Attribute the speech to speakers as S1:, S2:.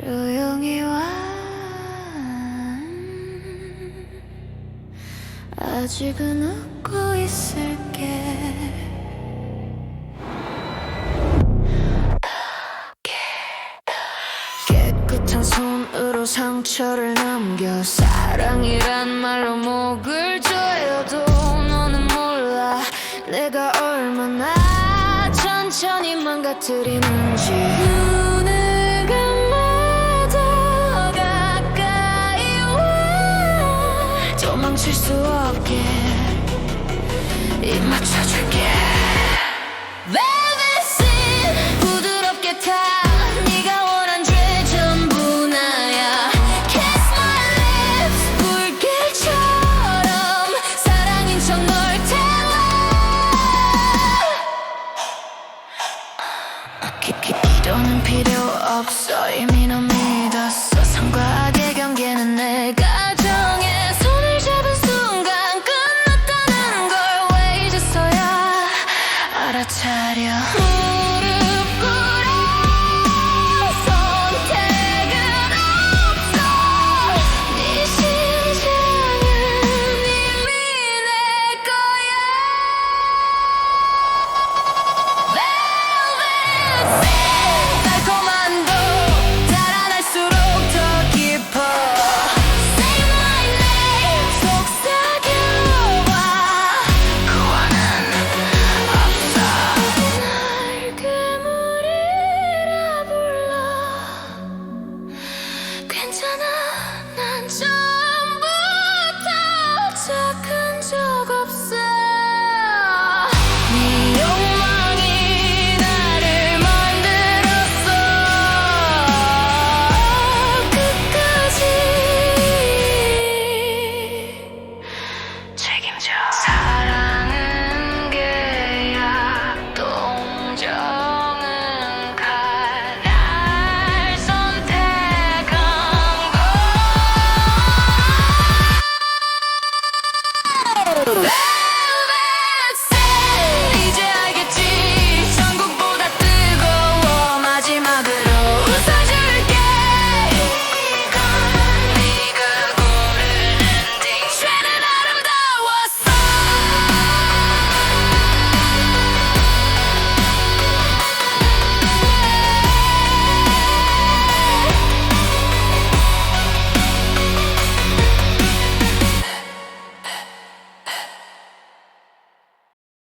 S1: 조용히 와. 아직은 웃고 있을게. 깨끗한 손으로 상처를 남겨. 사랑이란 말로 목을 조여도 너는 몰라. 내가 얼마나 천천히 망가뜨리는지 수 없게 입 맞춰줄게. Velvet 부드럽게 타. 네가 원한 죄 전부 나야. Kiss my lips 불길처럼. 사랑인 척 널 태워. 기도는 필요 없어. 이미 넌 알아차려. Hey!